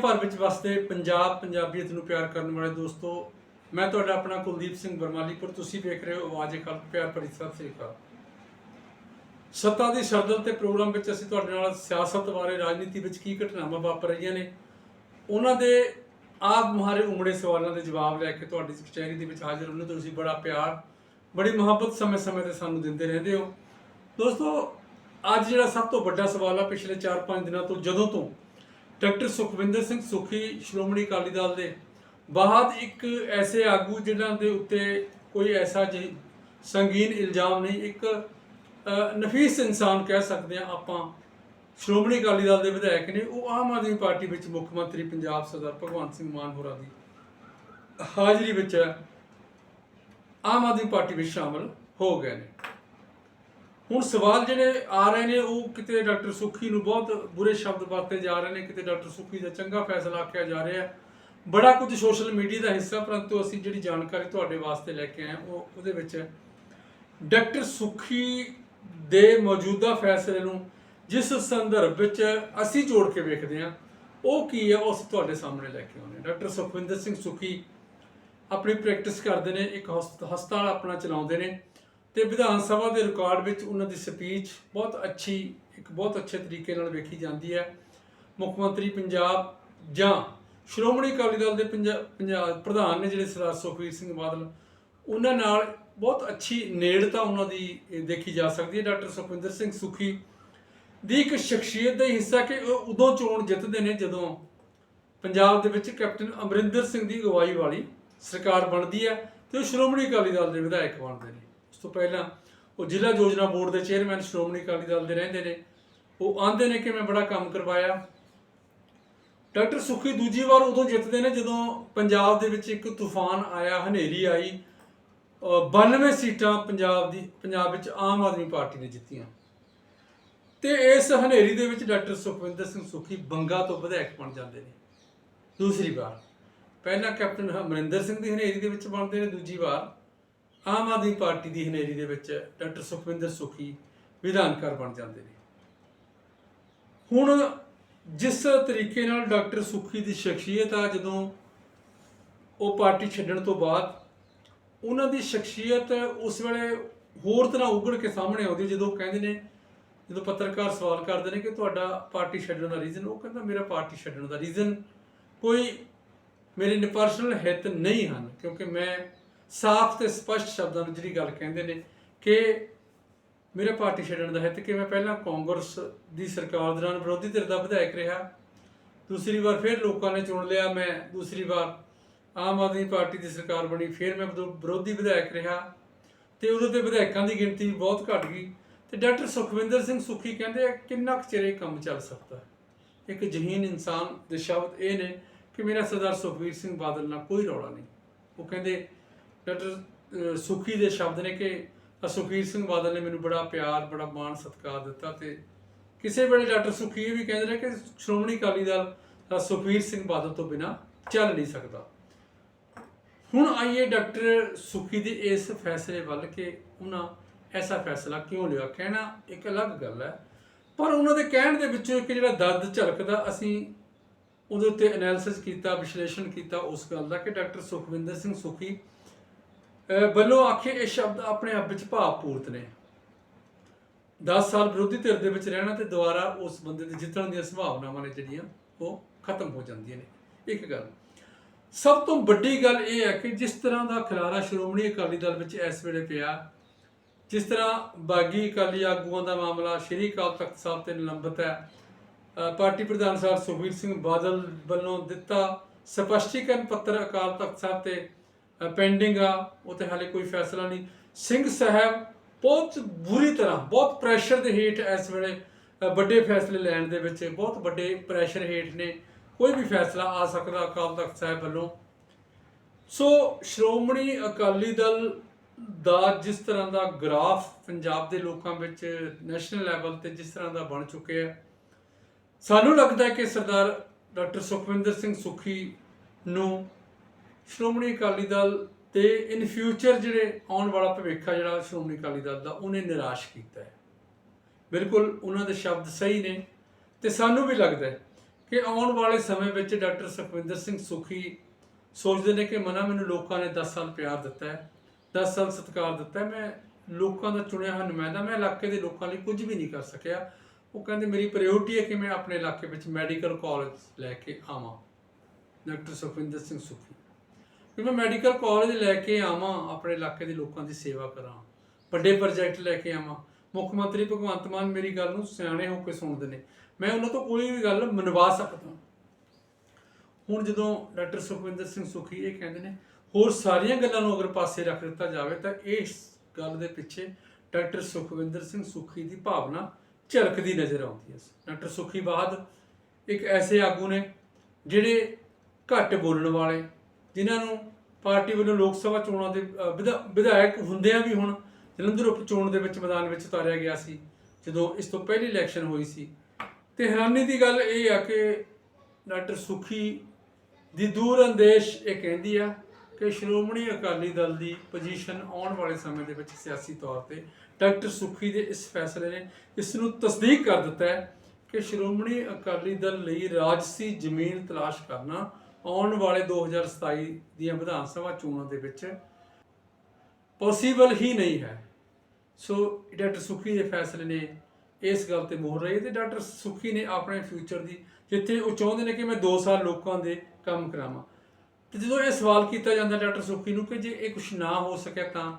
ਭਰ ਵਿੱਚ ਵਸਦੇ ਪੰਜਾਬ ਪੰਜਾਬੀਅਤ ਨੂੰ ਪਿਆਰ ਕਰਨ ਵਾਲੇ ਦੋਸਤੋ, ਮੈਂ ਤੁਹਾਡਾ ਆਪਣਾ ਕੁਲਦੀਪ ਸਿੰਘ ਬਰਮਾਲੀਪੁਰ, ਤੁਸੀਂ ਵੇਖ ਰਹੇ ਹੋ ਆਵਾਜ਼ ਖਲਕ ਪਿਆਰ ਭਰੀ ਸਤਿ ਸ੍ਰੀ ਅਕਾਲ। ਸੱਤਾ ਦੀ ਸਰਦਲ ਤੇ ਪ੍ਰੋਗਰਾਮ ਵਿੱਚ ਅਸੀਂ ਤੁਹਾਡੇ ਨਾਲ ਸਿਆਸਤ ਬਾਰੇ, ਰਾਜਨੀਤੀ ਵਿੱਚ ਕੀ ਘਟਨਾਵਾਂ ਵਾਪਰ ਰਹੀਆਂ ਨੇ, ਉਹਨਾਂ ਦੇ ਆਪ ਮੁਹਾਰੇ ਉਮੜੇ ਸਵਾਲਾਂ ਦੇ ਜਵਾਬ ਲੈ ਕੇ ਤੁਹਾਡੀ ਕਚਹਿਰੀ ਦੇ ਵਿੱਚ ਹਾਜ਼ਰ ਹੁੰਦੇ ਤੁਸੀਂ ਬੜਾ ਪਿਆਰ, ਬੜੀ ਮੁਹੱਬਤ ਸਮੇਂ-ਸਮੇਂ ਤੇ ਸਾਨੂੰ ਦਿੰਦੇ ਰਹਿੰਦੇ ਹੋ। ਦੋਸਤੋ, ਅੱਜ ਜਿਹੜਾ ਸਭ ਤੋਂ ਵੱਡਾ ਸਵਾਲ ਆ, ਪਿਛਲੇ 4-5 ਦਿਨਾਂ ਤੋਂ, ਜਦੋਂ ਤੋਂ ਡਾਕਟਰ ਸੁਖਵਿੰਦਰ ਸਿੰਘ ਸੁਖੀ, ਸ਼੍ਰੋਮਣੀ ਅਕਾਲੀ ਦਲ ਦੇ। ਬਾਅਦ ਇੱਕ ਐਸੇ ਆਗੂ ਜਿਨ੍ਹਾਂ ਦੇ ਉੱਤੇ ਕੋਈ ਐਸਾ ਜਿਹੀ ਸੰਗੀਨ ਇਲਜ਼ਾਮ ਨਹੀਂ, ਇੱਕ ਨਫੀਸ ਇਨਸਾਨ ਕਹਿ ਸਕਦੇ ਆ ਆਪਾਂ, ਸ਼੍ਰੋਮਣੀ ਅਕਾਲੀ ਦਲ ਦੇ ਵਿਧਾਇਕ ਨੇ, ਉਹ ਆਮ ਆਦਮੀ ਪਾਰਟੀ ਵਿੱਚ ਮੁੱਖ ਮੰਤਰੀ ਪੰਜਾਬ ਸਰਦਾਰ ਭਗਵੰਤ ਸਿੰਘ ਮਾਨ ਹੋਰਾਂ ਦੀ ਹਾਜ਼ਰੀ ਵਿੱਚ, ਆਮ ਆਦਮੀ ਪਾਰਟੀ ਵਿੱਚ ਸ਼ਾਮਲ ਹੋ ਗਏ ਨੇ। ਹੁਣ ਸਵਾਲ ਜਿਹੜੇ ਆ ਰਹੇ ਨੇ, ਉਹ ਕਿਤੇ ਡਾਕਟਰ ਸੁੱਖੀ ਨੂੰ ਬਹੁਤ ਬੁਰੇ ਸ਼ਬਦ ਵਰਤੇ ਜਾ ਰਹੇ ਨੇ, ਕਿਤੇ ਡਾਕਟਰ ਸੁਖੀ ਦਾ ਚੰਗਾ ਫੈਸਲਾ ਆਖਿਆ ਜਾ ਰਿਹਾ ਹੈ। ਬੜਾ ਕੁਝ ਸੋਸ਼ਲ ਮੀਡੀਆ ਦਾ ਹਿੱਸਾ, ਪਰੰਤੂ ਅਸੀਂ ਜਿਹੜੀ ਜਾਣਕਾਰੀ ਤੁਹਾਡੇ ਵਾਸਤੇ ਲੈ ਕੇ ਆਏ ਹਾਂ, ਉਹ ਉਹਦੇ ਵਿੱਚ ਡਾਕਟਰ ਸੁੱਖੀ ਦੇ ਮੌਜੂਦਾ ਫੈਸਲੇ ਨੂੰ ਜਿਸ ਸੰਦਰਭ ਵਿੱਚ ਅਸੀਂ ਜੋੜ ਕੇ ਵੇਖਦੇ ਹਾਂ, ਉਹ ਕੀ ਹੈ, ਉਹ ਅਸੀਂ ਤੁਹਾਡੇ ਸਾਹਮਣੇ ਲੈ ਕੇ ਆਉਂਦੇ ਹਾਂ। ਡਾਕਟਰ ਸੁਖਵਿੰਦਰ ਸਿੰਘ ਸੁਖੀ ਆਪਣੀ ਪ੍ਰੈਕਟਿਸ ਕਰਦੇ ਨੇ, ਇੱਕ ਹਸਤ- ਹਸਪਤਾਲ ਆਪਣਾ ਚਲਾਉਂਦੇ ਨੇ। ਤੇ ਵਿਧਾਨ ਸਭਾ ਦੇ ਰਿਕਾਰਡ ਵਿੱਚ ਉਹਨਾਂ ਦੀ ਸਪੀਚ ਬਹੁਤ ਅੱਛੀ, ਇੱਕ ਬਹੁਤ ਅੱਛੇ ਤਰੀਕੇ ਨਾਲ ਵੇਖੀ ਜਾਂਦੀ ਹੈ। ਮੁੱਖ ਮੰਤਰੀ ਪੰਜਾਬ ਜਾਂ ਸ਼੍ਰੋਮਣੀ ਅਕਾਲੀ ਦਲ ਦੇ ਪੰਜਾ- ਪੰਜਾਬ ਪ੍ਰਧਾਨ ਨੇ ਜਿਹੜੇ ਸਰਦਾਰ ਸੁਖਬੀਰ ਸਿੰਘ ਬਾਦਲ, ਉਹਨਾਂ ਨਾਲ ਬਹੁਤ ਅੱਛੀ ਨੇੜਤਾ ਉਹਨਾਂ ਦੀ ਦੇਖੀ ਜਾ ਸਕਦੀ ਹੈ। ਡਾਕਟਰ ਸੁਖਵਿੰਦਰ ਸਿੰਘ ਸੁਖੀ ਦੀ ਇੱਕ ਸ਼ਖਸੀਅਤ ਦਾ ਹਿੱਸਾ ਕਿ ਉਹ ਉਦੋਂ ਚੋਣ ਜਿੱਤਦੇ ਨੇ ਜਦੋਂ ਪੰਜਾਬ ਦੇ ਵਿੱਚ ਕੈਪਟਨ ਅਮਰਿੰਦਰ ਸਿੰਘ ਦੀ ਅਗਵਾਈ ਵਾਲੀ ਸਰਕਾਰ ਬਣਦੀ ਹੈ ਤੇ ਉਹ ਸ਼੍ਰੋਮਣੀ ਅਕਾਲੀ ਦਲ ਦੇ ਵਿਧਾਇਕ ਬਣਦੇ ਨੇ। ਉਸ ਤੋਂ ਪਹਿਲਾਂ ਉਹ ਜ਼ਿਲ੍ਹਾ ਯੋਜਨਾ ਬੋਰਡ ਦੇ ਚੇਅਰਮੈਨ ਸ਼੍ਰੋਮਣੀ ਅਕਾਲੀ ਦਲ ਦੇ ਰਹਿੰਦੇ ਨੇ। ਉਹ ਆਂਦੇ ਨੇ ਕਿ ਮੈਂ ਬੜਾ ਕੰਮ ਕਰਵਾਇਆ। ਡਾਕਟਰ ਸੁਖੀ ਦੂਜੀ ਵਾਰ ਉਦੋਂ ਜਿੱਤਦੇ ਨੇ ਜਦੋਂ ਪੰਜਾਬ ਦੇ ਵਿੱਚ ਇੱਕ ਤੂਫਾਨ ਆਇਆ, ਹਨੇਰੀ ਆਈ। ਅਹ 92 ਸੀਟਾਂ ਪੰਜਾਬ ਦੀ, ਪੰਜਾਬ ਵਿੱਚ ਆਮ ਆਦਮੀ ਪਾਰਟੀ ਨੇ ਜਿੱਤੀਆਂ। ਤੇ ਇਸ ਹਨੇਰੀ ਦੇ ਵਿੱਚ ਡਾਕਟਰ ਸੁਖਵਿੰਦਰ ਸਿੰਘ ਸੁਖੀ ਬੰਗਾ ਤੋਂ ਵਿਧਾਇਕ ਬਣ ਜਾਂਦੇ ਨੇ। ਦੂਸਰੀ ਵਾਰ। ਪਹਿਲਾਂ ਕੈਪਟਨ ਅਮਰਿੰਦਰ ਸਿੰਘ ਦੀ ਹਨੇਰੀ ਦੇ ਵਿੱਚ ਬਣਦੇ ਨੇ, ਦੂਜੀ ਵਾਰ। ਆਮ ਆਦਮੀ ਪਾਰਟੀ ਦੀ ਹਨੇਰੀ ਦੇ ਵਿੱਚ ਡਾਕਟਰ ਸੁਖਵਿੰਦਰ ਸੁਖੀ ਵਿਧਾਨਕਾਰ ਬਣ ਜਾਂਦੇ ਨੇ। ਹੁਣ ਜਿਸ ਤਰੀਕੇ ਨਾਲ ਡਾਕਟਰ ਸੁਖੀ ਦੀ ਸ਼ਖਸੀਅਤ ਆ, ਜਦੋਂ ਉਹ ਪਾਰਟੀ ਛੱਡਣ ਤੋਂ ਬਾਅਦ ਉਹਨਾਂ ਦੀ ਸ਼ਖਸੀਅਤ ਉਸ ਵੇਲੇ ਹੋਰ ਤਰ੍ਹਾਂ ਉਗੜ ਕੇ ਸਾਹਮਣੇ ਆਉਂਦੀ ਜਦੋਂ ਕਹਿੰਦੇ ਨੇ, ਜਦੋਂ ਪੱਤਰਕਾਰ ਸਵਾਲ ਕਰਦੇ ਨੇ ਕਿ ਤੁਹਾਡਾ ਪਾਰਟੀ ਛੱਡਣ ਦਾ ਰੀਜ਼ਨ ਉਹ ਕਹਿੰਦਾ ਮੇਰਾ ਪਾਰਟੀ ਛੱਡਣ ਦਾ ਰੀਜ਼ਨ ਕੋਈ ਮੇਰੇ ਪਰਸਨਲ ਹਿੱਤ ਨਹੀਂ ਹਨ, ਕਿਉਂਕਿ ਮੈਂ ਸਾਫ਼ ਤੇ ਸਪਸ਼ਟ ਸ਼ਬਦਾਂ ਵਿੱਚ ਜਿਹੜੀ ਗੱਲ ਕਹਿੰਦੇ ਨੇ ਕਿ ਮੇਰੇ ਪਾਰਟੀ ਛੱਡਣ ਦਾ ਹਿੱਤ ਕਿ ਮੈਂ ਪਹਿਲਾਂ ਕਾਂਗਰਸ ਦੀ ਸਰਕਾਰ ਦੌਰਾਨ ਵਿਰੋਧੀ ਧਿਰ ਦਾ ਵਿਧਾਇਕ ਰਿਹਾ। ਦੂਸਰੀ ਵਾਰ ਫਿਰ ਲੋਕਾਂ ਨੇ ਚੁਣ ਲਿਆ ਮੈਂ। ਦੂਸਰੀ ਵਾਰ ਆਮ ਆਦਮੀ ਪਾਰਟੀ ਦੀ ਸਰਕਾਰ ਬਣੀ, ਫਿਰ ਮੈਂ ਵਿਰੋਧੀ ਵਿਧਾਇਕ ਰਿਹਾ। ਤੇ ਉਦੋਂ ਤੇ ਵਿਧਾਇਕਾਂ ਦੀ ਗਿਣਤੀ ਵੀ ਬਹੁਤ ਘਟ ਗਈ। ਤੇ ਡਾਕਟਰ ਸੁਖਵਿੰਦਰ ਸਿੰਘ ਸੁਖੀ ਕਹਿੰਦੇ ਆ, ਕਿੰਨਾ ਕੁ ਚਿਰ ਇਹ ਕੰਮ ਚੱਲ ਸਕਦਾ ਇੱਕ ਜਹੀਨ ਇਨਸਾਨ ਦੇ ਸ਼ਬਦ ਇਹ ਨੇ ਕਿ ਮੇਰਾ ਸਰਦਾਰ ਸੁਖਵੀਰ ਸਿੰਘ ਬਾਦਲ ਨਾਲ ਕੋਈ ਰੌਲਾ ਨਹੀਂ। ਉਹ ਕਹਿੰਦੇ ਡਾਕਟਰ ਸੁਖੀ ਦੇ ਸ਼ਬਦ ਨੇ ਕਿ ਅ, ਸਿੰਘ ਬਾਦਲ ਨੇ ਮੈਨੂੰ ਬੜਾ ਪਿਆਰ ਬੜਾ ਮਾਣ ਸਤਿਕਾਰ ਦਿੱਤਾ ਤੇ ਕਿਸੇ ਵੇਲੇ ਡਾਕਟਰ ਸੁਖੀ ਇਹ ਵੀ ਕਹਿੰਦੇ ਨੇ ਕਿ ਸ਼੍ਰੋਮਣੀ ਅਕਾਲੀ ਦਲ ਅ, ਸੁਖਵੀਰ ਸਿੰਘ ਬਾਦਲ ਤੋਂ ਬਿਨਾ ਚੱਲ ਨਹੀਂ ਸਕਦਾ। ਹੁਣ ਆਈਏ ਡਾਕਟਰ ਸੁਖੀ ਦੇ ਇਸ ਫੈਸਲੇ ਵੱਲ ਕਿ ਉਹਨਾਂ ਐਸਾ ਫੈਸਲਾ ਕਿਉਂ ਲਿਆ? ਕਹਿਣਾ ਇੱਕ ਅਲੱਗ ਗੱਲ ਹੈ। ਪਰ ਉਹਨਾਂ ਦੇ ਕਹਿਣ ਦੇ ਵਿੱਚੋਂ ਇੱਕ ਜਿਹੜਾ ਦਰਦ ਝਲਕਦਾ ਅਸੀਂ ਉਹਦੇ ਉੱਤੇ ਐਨਾਲਿਸਿਸ ਕੀਤਾ ਵਿਸ਼ਲੇਸ਼ਣ ਕੀਤਾ ਉਸ ਗੱਲ ਦਾ ਕਿ ਡਾਕਟਰ ਸੁਖਵਿੰਦਰ ਸਿੰਘ ਸੁਖੀ ਵੱਲੋਂ ਆਖੇ ਇਹ ਸ਼ਬਦ ਆਪਣੇ ਆਪ ਵਿੱਚ ਭਾਵਪੂਰਤ ਨੇ। 10 ਸਾਲ ਵਿਰੋਧੀ ਧਿਰ ਦੇ ਵਿੱਚ ਰਹਿਣਾ ਤੇ ਦੁਬਾਰਾ ਉਸ ਬੰਦੇ ਦੇ ਜਿੱਤਣ ਦੀਆਂ ਸੰਭਾਵਨਾਵਾਂ ਨੇ ਜਿਹੜੀਆਂ, ਉਹ ਖਤਮ ਹੋ ਜਾਂਦੀਆਂ ਨੇ। ਇੱਕ ਗੱਲ, ਸਭ ਤੋਂ ਵੱਡੀ ਗੱਲ ਇਹ ਹੈ ਕਿ ਜਿਸ ਤਰ੍ਹਾਂ ਦਾ ਖਿਲਾਰਾ ਸ਼੍ਰੋਮਣੀ ਅਕਾਲੀ ਦਲ ਵਿੱਚ ਇਸ ਵੇਲੇ ਪਿਆ, ਜਿਸ ਤਰ੍ਹਾਂ ਬਾਗੀ ਅਕਾਲੀ ਆਗੂਆਂ ਦਾ ਮਾਮਲਾ ਸ਼੍ਰੀ ਅਕਾਲ ਤਖਤ ਸਾਹਿਬ ਤੇ ਨਿਲੰਬਿਤ ਹੈ ਪਾਰਟੀ ਪ੍ਰਧਾਨ ਸਾਹਿਬ ਸੁਖਬੀਰ ਸਿੰਘ ਬਾਦਲ ਵੱਲੋਂ ਦਿੱਤਾ ਸਪਸ਼ਟੀਕਰਨ ਪੱਤਰ ਅਕਾਲ ਤਖਤ ਸਾਹਿਬ ਤੇ ਪੈਂਡਿੰਗ ਆ ਉਹ ਤੇ ਹਾਲੇ ਕੋਈ ਫੈਸਲਾ ਨਹੀਂ। ਸਿੰਘ ਸਾਹਿਬ ਬਹੁਤ ਬੁਰੀ ਤਰ੍ਹਾਂ, ਬਹੁਤ ਪ੍ਰੈਸ਼ਰ ਦੇ ਹੇਠ ਇਸ ਵੇਲੇ ਵੱਡੇ ਫੈਸਲੇ ਲੈਣ ਦੇ ਵਿੱਚ, ਬਹੁਤ ਵੱਡੇ ਪ੍ਰੈਸ਼ਰ ਹੇਠ ਨੇ। ਕੋਈ ਵੀ ਫੈਸਲਾ ਆ ਸਕਦਾ ਅਕਾਲ ਤਖਤ ਸਾਹਿਬ ਵੱਲੋਂ। ਸੋ ਸ਼੍ਰੋਮਣੀ ਅਕਾਲੀ ਦਲ ਦਾ ਜਿਸ ਤਰ੍ਹਾਂ ਦਾ ਗ੍ਰਾਫ ਪੰਜਾਬ ਦੇ ਲੋਕਾਂ ਵਿੱਚ ਨੈਸ਼ਨਲ ਲੈਵਲ ਤੇ ਜਿਸ ਤਰ੍ਹਾਂ ਦਾ ਬਣ ਚੁੱਕਿਆ, ਸਾਨੂੰ ਲੱਗਦਾ ਹੈ ਕਿ ਸਰਦਾਰ ਡਾਕਟਰ ਸੁਖਵਿੰਦਰ ਸਿੰਘ ਸੁਖੀ ਨੂੰ ਸ਼੍ਰੋਮਣੀ ਅਕਾਲੀ ਦਲ ਤੇ ਇਨ ਫਿਊਚਰ ਜਿਹੜੇ ਆਉਣ ਵਾਲਾ ਭਵਿੱਖ ਜਿਹੜਾ ਸ਼੍ਰੋਮਣੀ ਅਕਾਲੀ ਦਲ ਦਾ, ਉਹਨੇ ਨਿਰਾਸ਼ ਕੀਤਾ ਹੈ। ਬਿਲਕੁਲ ਉਹਨਾਂ ਦੇ ਸ਼ਬਦ ਸਹੀ ਨੇ ਤੇ ਸਾਨੂੰ ਵੀ ਲੱਗਦਾ ਹੈ ਕਿ ਆਉਣ ਵਾਲੇ ਸਮੇਂ ਵਿੱਚ ਡਾਕਟਰ ਸੁਖਵਿੰਦਰ ਸਿੰਘ ਸੁਖੀ ਸੋਚਦੇ ਨੇ ਕਿ ਮਨਾ ਮੈਨੂੰ ਲੋਕਾਂ ਨੇ 10 ਸਾਲ ਪਿਆਰ ਦਿੱਤਾ ਹੈ 10 ਸਾਲ ਸਤਿਕਾਰ ਦਿੱਤਾ ਹੈ। ਮੈਂ ਲੋਕਾਂ ਦਾ ਚੁਣਿਆ ਹੋਇਆ ਨੁਮਾਇੰਦਾ, ਮੈਂ ਇਲਾਕੇ ਦੇ ਲੋਕਾਂ ਲਈ ਕੁਝ ਵੀ ਨਹੀਂ ਕਰ ਸਕਿਆ। ਉਹ ਕਹਿੰਦੇ, ਮੇਰੀ ਪ੍ਰਾਇੋਰਟੀ ਹੈ ਕਿ ਮੈਂ ਆਪਣੇ ਇਲਾਕੇ ਵਿੱਚ ਮੈਡੀਕਲ ਕਾਲਜ ਲੈ ਕੇ ਆਵਾਂ। ਡਾਕਟਰ ਸੁਖਵਿੰਦਰ ਸਿੰਘ ਸੁਖੀ। ਕਿ ਮੈਂ ਮੈਡੀਕਲ ਕਾਲਜ ਲੈ ਕੇ ਆਵਾਂ, ਆਪਣੇ ਇਲਾਕੇ ਦੇ ਲੋਕਾਂ ਦੀ ਸੇਵਾ ਕਰਾਂ। ਵੱਡੇ ਪ੍ਰੋਜੈਕਟ ਲੈ ਕੇ ਆਵਾਂ। ਮੁੱਖ ਮੰਤਰੀ ਭਗਵੰਤ ਮਾਨ ਮੇਰੀ ਗੱਲ ਨੂੰ ਸਿਆਣੇ ਹੋ ਕੇ ਸੁਣਦੇ ਨੇ। ਮੈਂ ਉਹਨਾਂ ਤੋਂ ਕੋਈ ਵੀ ਗੱਲ ਮਨਵਾ ਸਕਦਾ। ਹੁਣ ਜਦੋਂ ਡਾਕਟਰ ਸੁਖਵਿੰਦਰ ਸਿੰਘ ਸੁਖੀ ਇਹ ਕਹਿੰਦੇ ਨੇ, ਹੋਰ ਸਾਰੀਆਂ ਗੱਲਾਂ ਨੂੰ ਅਗਰ ਪਾਸੇ ਰੱਖ ਦਿੱਤਾ ਜਾਵੇ ਤਾਂ ਇਸ ਗੱਲ ਦੇ ਪਿੱਛੇ ਡਾਕਟਰ ਸੁਖਵਿੰਦਰ ਸਿੰਘ ਸੁਖੀ ਦੀ ਭਾਵਨਾ ਝਲਕਦੀ ਨਜ਼ਰ ਆਉਂਦੀ ਹੈ। ਡਾਕਟਰ ਸੁਖੀ ਬਾਦ ਇੱਕ ਐਸੇ ਆਗੂ ਨੇ ਜਿਹੜੇ ਘੱਟ ਬੋਲਣ ਵਾਲੇ ਜਿਨ੍ਹਾਂ ਨੂੰ ਪਾਰਟੀ ਵੱਲੋਂ ਲੋਕ ਸਭਾ ਚੋਣਾਂ ਦੇ ਅ, ਵਿਧਾਇਕ ਹੁੰਦਿਆਂ ਵੀ ਹੁਣ ਜਲੰਧਰ ਉਪ ਚੋਣ ਦੇ ਵਿੱਚ ਮੈਦਾਨ ਵਿੱਚ ਉਤਾਰਿਆ ਗਿਆ ਸੀ ਜਦੋਂ ਇਸ ਤੋਂ ਪਹਿਲੀ ਇਲੈਕਸ਼ਨ ਹੋਈ ਸੀ। ਤੇ ਹੈਰਾਨੀ ਦੀ ਗੱਲ ਇਹ ਆ ਕਿ ਡਾਕਟਰ ਸੁਖੀ ਦੀ ਦੂਰ ਅੰਦੇਸ਼ ਇਹ ਕਹਿੰਦੀ ਆ ਕਿ ਸ਼੍ਰੋਮਣੀ ਅਕਾਲੀ ਦਲ ਦੀ ਪੋਜੀਸ਼ਨ ਆਉਣ ਵਾਲੇ ਸਮੇਂ ਦੇ ਵਿੱਚ ਸਿਆਸੀ ਤੌਰ ਤੇ ਡਾਕਟਰ ਸੁਖੀ ਦੇ ਇਸ ਫੈਸਲੇ ਨੇ ਇਸ ਨੂੰ ਤਸਦੀਕ ਕਰ ਦਿੱਤਾ ਹੈ ਕਿ ਸ਼੍ਰੋਮਣੀ ਅਕਾਲੀ ਦਲ ਲਈ ਰਾਜਸੀ ਜ਼ਮੀਨ ਤਲਾਸ਼ ਕਰਨਾ ਆਉਣ ਵਾਲੇ 2027 ਦੀਆਂ ਵਿਧਾਨ ਸਭਾ ਚੋਣਾਂ ਦੇ ਵਿੱਚ ਪੋਸੀਬਲ ਹੀ ਨਹੀਂ ਹੈ। ਸੋ ਡਾਕਟਰ ਸੁਖੀ ਦੇ ਫੈਸਲੇ ਨੇ ਇਸ ਗੱਲ ਤੇ ਮੋਹਰ ਰਹੀ ਤੇ ਡਾਕਟਰ ਸੁਖੀ ਨੇ ਆਪਣੇ ਫਿਊਚਰ ਦੀ, ਜਿੱਥੇ ਉਹ ਚਾਹੁੰਦੇ ਨੇ ਕਿ ਮੈਂ 2 ਸਾਲ ਲੋਕਾਂ ਦੇ ਕੰਮ ਕਰਾਵਾਂ। ਤੇ ਜਦੋਂ ਇਹ ਸਵਾਲ ਕੀਤਾ ਜਾਂਦਾ ਡਾਕਟਰ ਸੁਖੀ ਨੂੰ ਕਿ ਜੇ ਇਹ ਕੁਝ ਨਾ ਹੋ ਸਕਿਆ ਤਾਂ,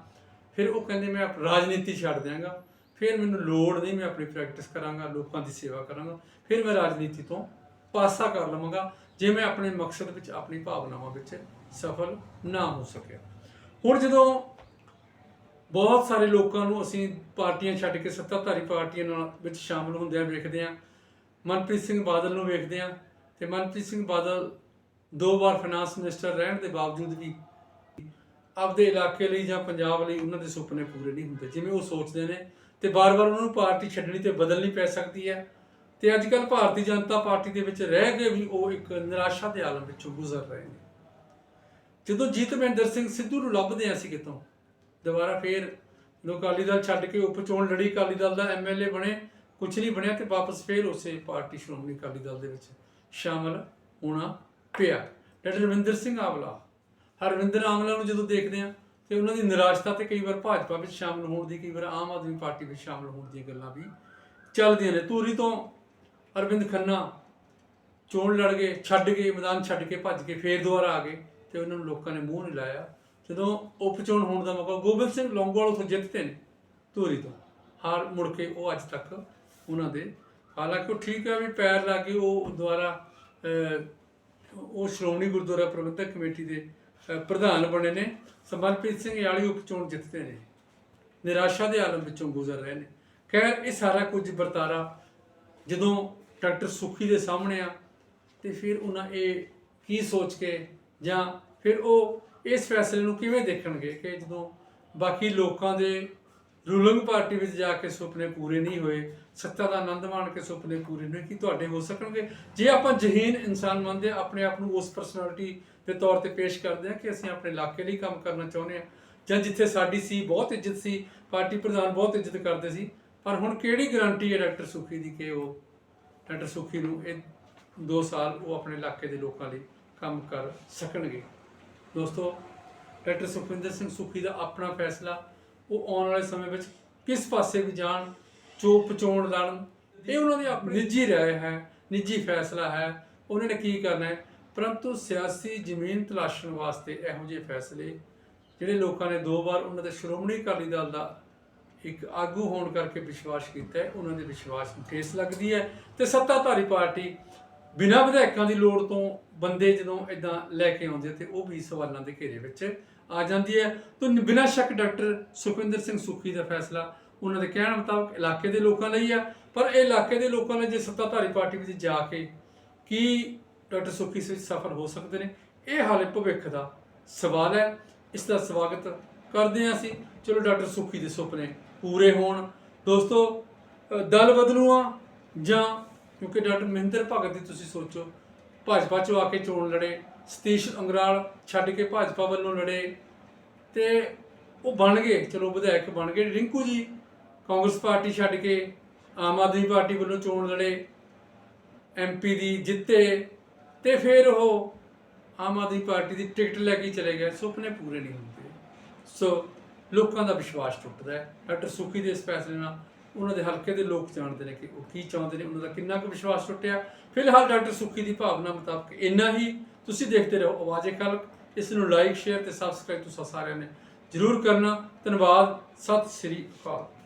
ਫਿਰ ਉਹ ਕਹਿੰਦੇ, ਮੈਂ ਰਾਜਨੀਤੀ ਛੱਡ ਦਿਆਂਗਾ। ਫਿਰ ਮੈਨੂੰ ਲੋੜ ਨਹੀਂ, ਮੈਂ ਆਪਣੀ ਪ੍ਰੈਕਟਿਸ ਕਰਾਂਗਾ, ਲੋਕਾਂ ਦੀ ਸੇਵਾ ਕਰਾਂਗਾ। ਫਿਰ ਮੈਂ ਰਾਜਨੀਤੀ ਤੋਂ ਪਾਸਾ ਕਰ ਲਵਾਂਗਾ। ਜੇ ਮੈਂ ਆਪਣੇ ਮਕਸਦ ਵਿੱਚ ਆਪਣੀ ਭਾਵਨਾਵਾਂ ਵਿੱਚ ਸਫਲ ਨਾ ਹੋ ਸਕਿਆ। ਹੁਣ ਜਦੋਂ ਬਹੁਤ ਸਾਰੇ ਲੋਕਾਂ ਨੂੰ ਅਸੀਂ ਪਾਰਟੀਆਂ ਛੱਡ ਕੇ ਸੱਤਾਧਾਰੀ ਪਾਰਟੀਆਂ ਨਾਲ ਵਿੱਚ ਸ਼ਾਮਲ ਹੁੰਦਿਆਂ ਵੇਖਦੇ ਹਾਂ, ਮਨਪ੍ਰੀਤ ਸਿੰਘ ਬਾਦਲ ਨੂੰ ਵੇਖਦੇ ਹਾਂ ਤੇ ਮਨਪ੍ਰੀਤ ਸਿੰਘ ਬਾਦਲ ਦੋ ਵਾਰ ਫਾਈਨਾਂਸ ਮਿਨਿਸਟਰ ਰਹਿਣ ਦੇ ਬਾਵਜੂਦ ਵੀ ਆਪਦੇ ਇਲਾਕੇ ਲਈ ਜਾਂ ਪੰਜਾਬ ਲਈ ਉਹਨਾਂ ਦੇ ਸੁਪਨੇ ਪੂਰੇ ਨਹੀਂ ਹੁੰਦੇ, ਜਿਵੇਂ ਉਹ ਸੋਚਦੇ ਨੇ ਤੇ ਬਾਰ-ਬਾਰ ਉਹਨਾਂ ਨੂੰ ਪਾਰਟੀ ਛੱਡਣੀ ਤੇ ਬਦਲਣੀ ਪੈ ਸਕਦੀ ਹੈ। ਤੇ ਅੱਜ ਕੱਲ ਭਾਰਤੀ ਜਨਤਾ ਪਾਰਟੀ ਦੇ ਵਿੱਚ ਰਹਿ ਕੇ ਵੀ ਉਹ ਇੱਕ ਨਿਰਾਸ਼ਾ ਦੇ ਆਲਮ ਵਿੱਚੋਂ ਗੁਜ਼ਰ ਰਹੇ ਨੇ। ਜਦੋਂ ਜੀਤਮਿੰਦਰ ਸਿੰਘ ਸਿੱਧੂ ਨੂੰ ਲੱਭਦੇ ਆ ਸੀ ਕਿਤੋਂ, ਦੁਬਾਰਾ ਫੇਰ ਜਦੋਂ ਅਕਾਲੀ ਦਲ ਛੱਡ ਕੇ ਉਪ ਲੜੀ ਅਕਾਲੀ ਦਲ ਦਾ ਐਮਐਲਏ ਬਣੇ ਕੁਝ ਨਹੀਂ ਬਣਿਆ ਤੇ ਵਾਪਸ ਫੇਰ ਉਸੇ ਪਾਰਟੀ ਸ਼੍ਰੋਮਣੀ ਅਕਾਲੀ ਦਲ ਦੇ ਵਿੱਚ ਸ਼ਾਮਲ ਹੋਣਾ ਪਿਆ। ਡਾਕਟਰ ਰਵਿੰਦਰ ਸਿੰਘ ਆਵਲਾ, ਹਰਵਿੰਦਰ ਆਵਲਾ ਨੂੰ ਜਦੋਂ ਦੇਖਦੇ ਆ ਤੇ ਉਹਨਾਂ ਦੀ ਨਿਰਾਸ਼ਤਾ ਤੇ ਕਈ ਵਾਰ ਭਾਜਪਾ ਵਿੱਚ ਸ਼ਾਮਲ ਹੋਣ ਦੀ, ਕਈ ਵਾਰ ਆਮ ਆਦਮੀ ਪਾਰਟੀ ਵਿੱਚ ਸ਼ਾਮਲ ਹੋਣ ਦੀਆਂ ਗੱਲਾਂ ਵੀ ਚੱਲਦੀਆਂ ਨੇ। ਧੂਰੀ ਤੋਂ ਅਰਵਿੰਦ ਖੰਨਾ ਚੋਣ ਲੜ ਗਏ, ਛੱਡ ਗਏ, ਮੈਦਾਨ ਛੱਡ ਕੇ ਭੱਜ ਕੇ ਫੇਰ ਦੁਬਾਰਾ ਆ ਗਏ ਤੇ ਉਹਨਾਂ ਨੂੰ ਲੋਕਾਂ ਨੇ ਮੂੰਹ ਨਹੀਂ ਲਾਇਆ। ਜਦੋਂ ਉਪ ਚੋਣ ਹੋਣ ਦਾ ਮੌਕਾ, ਗੋਬਿੰਦ ਸਿੰਘ ਲੌਂਗੋਵਾਲ ਤੋਂ ਜਿੱਤਦੇ ਨੇ ਧੂਰੀ ਤੋਂ। ਹਾਰ ਮੁੜ ਕੇ ਉਹ ਅੱਜ ਤੱਕ ਉਹਨਾਂ ਦੇ, ਹਾਲਾਂਕਿ ਉਹ ਠੀਕ ਹੈ ਵੀ ਪੈਰ ਲੱਗ ਗਏ ਉਹ ਦੁਆਰਾ ਉਹ ਸ਼੍ਰੋਮਣੀ ਗੁਰਦੁਆਰਾ ਪ੍ਰਬੰਧਕ ਕਮੇਟੀ ਦੇ ਪ੍ਰਧਾਨ ਬਣੇ ਨੇ। ਸਮਰਪ੍ਰੀਤ ਸਿੰਘ ਯਾਲੀ ਉਪ ਚੋਣ ਜਿੱਤਦੇ ਨੇ। ਨਿਰਾਸ਼ਾ ਦੇ ਆਲਮ ਵਿੱਚੋਂ ਗੁਜ਼ਰ ਰਹੇ ਨੇ। ਖੈਰ, ਇਹ ਸਾਰਾ ਕੁਝ ਵਰਤਾਰਾ ਜਦੋਂ ਡਾਕਟਰ ਸੁਖੀ ਦੇ ਸਾਹਮਣੇ ਆ ਤੇ ਫਿਰ ਉਹਨਾਂ ਇਹ ਕੀ ਸੋਚ ਕੇ ਜਾਂ ਫਿਰ ਉਹ ਇਸ ਫੈਸਲੇ ਨੂੰ ਕਿਵੇਂ ਦੇਖਣਗੇ ਕਿ ਜਦੋਂ ਬਾਕੀ ਲੋਕਾਂ ਦੇ ਰੂਲਿੰਗ ਪਾਰਟੀ ਵਿੱਚ ਜਾ ਕੇ ਸੁਪਨੇ ਪੂਰੇ ਨਹੀਂ ਹੋਏ, ਸੱਤਾ ਦਾ ਆਨੰਦ ਮਾਣ ਕੇ ਸੁਪਨੇ ਪੂਰੇ ਨਹੀਂ ਕਿ ਤੁਹਾਡੇ ਹੋ ਸਕਣਗੇ? ਜੇ ਆਪਾਂ ਜਹੀਨ ਇਨਸਾਨ ਮੰਨਦੇ ਆਪਣੇ ਆਪ ਨੂੰ ਉਸ ਪਰਸਨੈਲਿਟੀ ਦੇ ਤੌਰ ਤੇ ਪੇਸ਼ ਕਰਦੇ ਹਾਂ ਕਿ ਅਸੀਂ ਆਪਣੇ ਇਲਾਕੇ ਲਈ ਕੰਮ ਕਰਨਾ ਚਾਹੁੰਦੇ ਹਾਂ ਜਾਂ ਜਿੱਥੇ ਸਾਡੀ ਸੀ ਬਹੁਤ ਇੱਜ਼ਤ ਸੀ, ਪਾਰਟੀ ਪ੍ਰਧਾਨ ਬਹੁਤ ਇੱਜ਼ਤ ਕਰਦੇ ਸੀ, ਪਰ ਹੁਣ ਕਿਹੜੀ ਗਾਰੰਟੀ ਹੈ ਡਾਕਟਰ ਸੁਖੀ ਦੀ ਕਿ ਉਹ ਡਾਕਟਰ ਸੁਖੀ ਨੂੰ ਇਹ 2 ਸਾਲ ਉਹ ਆਪਣੇ ਇਲਾਕੇ ਦੇ ਲੋਕਾਂ ਲਈ ਕੰਮ ਕਰ ਸਕਣਗੇ। ਦੋਸਤੋ ਡਾਕਟਰ ਸੁਖਵਿੰਦਰ ਸਿੰਘ ਸੁਖੀ ਦਾ ਆਪਣਾ ਫੈਸਲਾ, ਉਹ ਆਉਣ ਵਾਲੇ ਸਮੇਂ ਵਿੱਚ ਕਿਸ ਪਾਸੇ ਵੀ ਜਾਣ, ਚੋਪ ਚੋਣ ਲੜਨ, ਇਹ ਉਹਨਾਂ ਦੀ ਆਪਣੀ ਨਿੱਜੀ ਰਾਏ ਹੈ, ਨਿੱਜੀ ਫੈਸਲਾ ਹੈ, ਉਹਨਾਂ ਨੇ ਕੀ ਕਰਨਾ ਹੈ? ਪਰੰਤੂ ਸਿਆਸੀ ਜ਼ਮੀਨ ਤਲਾਸ਼ਣ ਵਾਸਤੇ ਇਹੋ ਜਿਹੇ ਫੈਸਲੇ, ਜਿਹੜੇ ਲੋਕਾਂ ਨੇ ਦੋ ਵਾਰ ਉਹਨਾਂ ਦੇ ਸ਼੍ਰੋਮਣੀ ਅਕਾਲੀ ਦਲ ਦਾ ਇੱਕ ਆਗੂ ਹੋਣ ਕਰਕੇ ਵਿਸ਼ਵਾਸ ਕੀਤਾ ਹੈ, ਉਹਨਾਂ ਦੇ ਵਿਸ਼ਵਾਸ ਨੂੰ ਠੇਸ ਲੱਗਦੀ ਹੈ ਤੇ ਸੱਤਾਧਾਰੀ ਪਾਰਟੀ ਬਿਨਾਂ ਵਿਧਾਇਕਾਂ ਦੀ ਲੋੜ ਤੋਂ ਬੰਦੇ ਜਦੋਂ ਇਦਾਂ ਲੈ ਕੇ ਆਉਂਦੇ ਤੇ ਉਹ ਵੀ ਸਵਾਲਾਂ ਦੇ ਘੇਰੇ ਵਿੱਚ ਆ ਜਾਂਦੀ ਹੈ। ਤਾਂ ਬਿਨਾਂ ਸ਼ੱਕ ਡਾਕਟਰ ਸੁਖਵਿੰਦਰ ਸਿੰਘ ਸੁਖੀ ਦਾ ਫੈਸਲਾ ਉਹਨਾਂ ਦੇ ਕਹਿਣ ਮੁਤਾਬਕ ਇਲਾਕੇ ਦੇ ਲੋਕਾਂ ਲਈ ਆ। ਪਰ ਇਹ ਇਲਾਕੇ ਦੇ ਲੋਕਾਂ ਨੇ ਜੇ ਸੱਤਾਧਾਰੀ ਪਾਰਟੀ ਵਿੱਚ ਜਾ ਕੇ ਕੀ ਡਾਕਟਰ ਸੁਖੀ ਵਿੱਚ ਸਫਲ ਹੋ ਸਕਦੇ ਨੇ, ਇਹ ਹਾਲੇ ਭਵਿੱਖ ਦਾ ਸਵਾਲ ਹੈ। ਇਸ ਦਾ ਸਵਾਗਤ ਕਰਦੇ ਹਾਂ ਅਸੀਂ। ਚਲੋ ਡਾਕਟਰ ਸੁਖੀ ਦੇ ਸੁਪਨੇ ਪੂਰੇ ਹੋਣ। ਦੋਸਤੋ ਅ, ਦਲ ਬਦਲੂਆਂ ਜਾਂ ਕਿਉਂਕਿ ਡਾਕਟਰ ਮਹਿੰਦਰ ਭਗਤ ਦੀ ਤੁਸੀਂ ਸੋਚੋ ਭਾਜਪਾ ਚੋਂ ਆ ਕੇ ਚੋਣ ਲੜੇ ਸਤੀਸ਼ ਅੰਗਰਾਲ ਛੱਡ ਕੇ ਭਾਜਪਾ ਵੱਲੋਂ ਲੜੇ ਤੇ ਉਹ ਬਣ ਗਏ। ਚਲੋ ਵਿਧਾਇਕ ਬਣ ਗਏ। ਰਿੰਕੂ ਜੀ ਕਾਂਗਰਸ ਪਾਰਟੀ ਛੱਡ ਕੇ ਆਮ ਆਦਮੀ ਪਾਰਟੀ ਵੱਲੋਂ ਚੋਣ ਲੜੇ ਐਮਪੀ ਦੀ ਜਿੱਤੇ ਤੇ ਫਿਰ ਉਹ ਆਮ ਆਦਮੀ ਪਾਰਟੀ ਦੀ ਟਿਕਟ ਲੈ ਕੇ ਚਲੇ ਗਏ। ਸੁਪਨੇ ਪੂਰੇ ਨਹੀਂ ਹੁੰਦੇ। ਸੋ ਲੋਕਾਂ ਦਾ ਵਿਸ਼ਵਾਸ ਟੁੱਟਦਾ ਹੈ। ਡਾਕਟਰ ਸੁਖੀ ਦੇ ਇਸ ਫੈਸਲੇ ਨਾਲ ਉਹਨਾਂ ਦੇ ਹਲਕੇ ਦੇ ਲੋਕ ਜਾਣਦੇ ਨੇ ਕਿ ਉਹ ਕੀ ਚਾਹੁੰਦੇ ਨੇ, ਉਹਨਾਂ ਦਾ ਕਿੰਨਾ ਕੁ ਵਿਸ਼ਵਾਸ ਟੁੱਟਿਆ। ਫਿਲਹਾਲ ਡਾਕਟਰ ਸੁਖੀ ਦੀ ਭਾਵਨਾ ਮੁਤਾਬਕ ਇੰਨਾ ਹੀ। ਤੁਸੀਂ ਦੇਖਦੇ ਰਹੋ ਆਵਾਜ਼ੇ ਖਲਕ। ਇਸ ਨੂੰ ਲਾਈਕ ਸ਼ੇਅਰ ਤੇ ਸਬਸਕ੍ਰਾਈਬ ਤੁਸੀਂ ਸਾਰਿਆਂ ਨੇ ਜਰੂਰ ਕਰਨਾ। ਧੰਨਵਾਦ। ਸਤਿ ਸ੍ਰੀ ਅਕਾਲ।